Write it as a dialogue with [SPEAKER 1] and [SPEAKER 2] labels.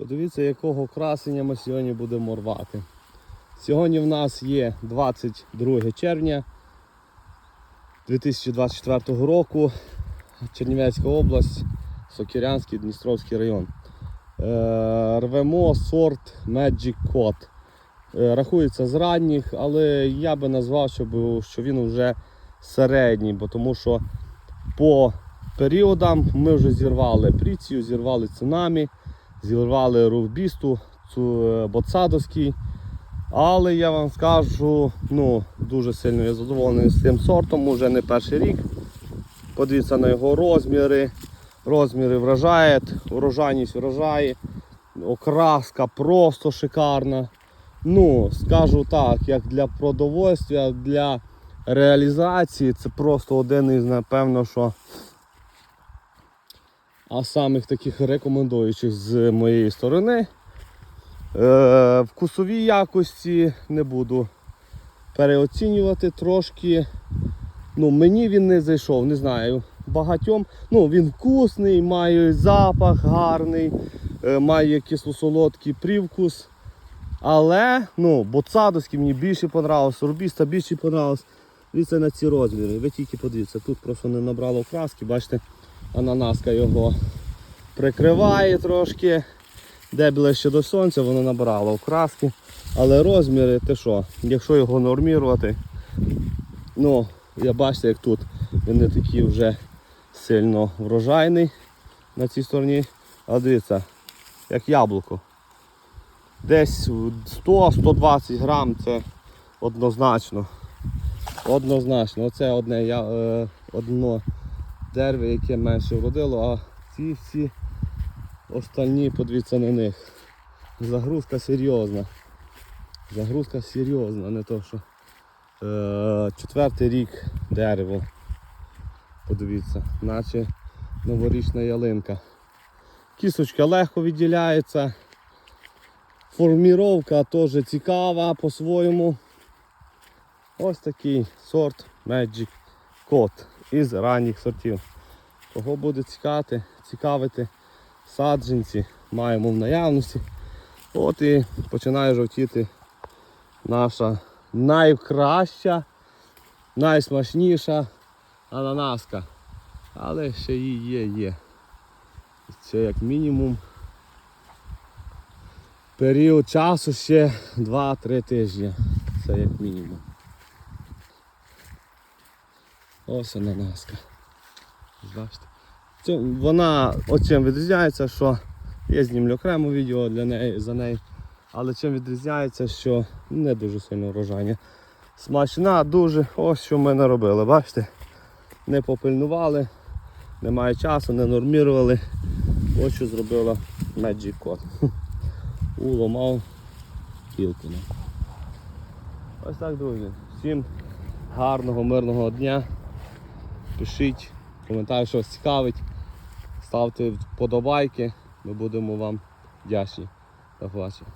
[SPEAKER 1] Подивіться, якого красення ми сьогодні будемо рвати. Сьогодні в нас є 22 червня 2024 року. Чернівецька область, Сокірянський, Дністровський район. Е, рвемо сорт Magic Cod. Е, рахується з ранніх, але я би назвав, що він вже середній, бо тому що по періодам ми вже зірвали пріцію, зірвали цунамі, зірвали рувбісту, цю е, боцадовський. Але я вам скажу, ну, дуже сильно я задоволений з цим сортом, уже не перший рік. Подивіться на його розміри. Розміри вражають, урожайність вражає, окраска просто шикарна. Ну, скажу так, як для продовольствя, для реалізації це просто один із, напевно, що а самих таких рекомендуючих з моєї сторони. Е, вкусові якості не буду переоцінювати трошки. Ну, мені він не зайшов, не знаю. Багатьом. Ну, він вкусний, має запах гарний, е, має кисло-солодкий привкус. Але, ну, боцадовський мені більше понравився, рубіста більше понравився. Дивіться на ці розміри. Ви тільки подивіться, тут просто не набрало краски, бачите, ананаска його прикриває трошки. Де ближче до сонця, воно набрало краски. Але розміри, те що, якщо його нормірувати, ну, я бачите, як тут він не такий вже сильно врожайний на цій стороні. А дивіться, як яблуко. Десь 100-120 грам це однозначно. Однозначно. Оце одне, я, е, одно дерево, яке менше вродило, а ці всі остальні, подивіться на них. Загрузка серйозна. Загрузка серйозна, не то що е, четвертий рік дерево. Подивіться, наче новорічна ялинка. Кісточка легко відділяється. Форміровка теж цікава по-своєму. Ось такий сорт Magic Cod із ранніх сортів. Кого буде цікавити, цікавити саджанці, маємо в наявності. От і починає жовтіти наша найкраща, найсмачніша ананаска. Але ще її є, є. Це як мінімум період часу ще 2-3 тижні. Це як мінімум. Ось ананаска. Бачите? Це, вона оцим відрізняється, що я знімлю окремо відео для неї, за неї. Але чим відрізняється, що не дуже сильно врожання. Смачна дуже, ось що ми наробили, бачите? Не попильнували, немає часу, не нормірували. Ось що зробила Magic Code. Уломав кілку. Ось так, друзі. Всім гарного, мирного дня. Пишіть коментар, що вас цікавить. Ставте вподобайки. Ми будемо вам вдячні. До побачення.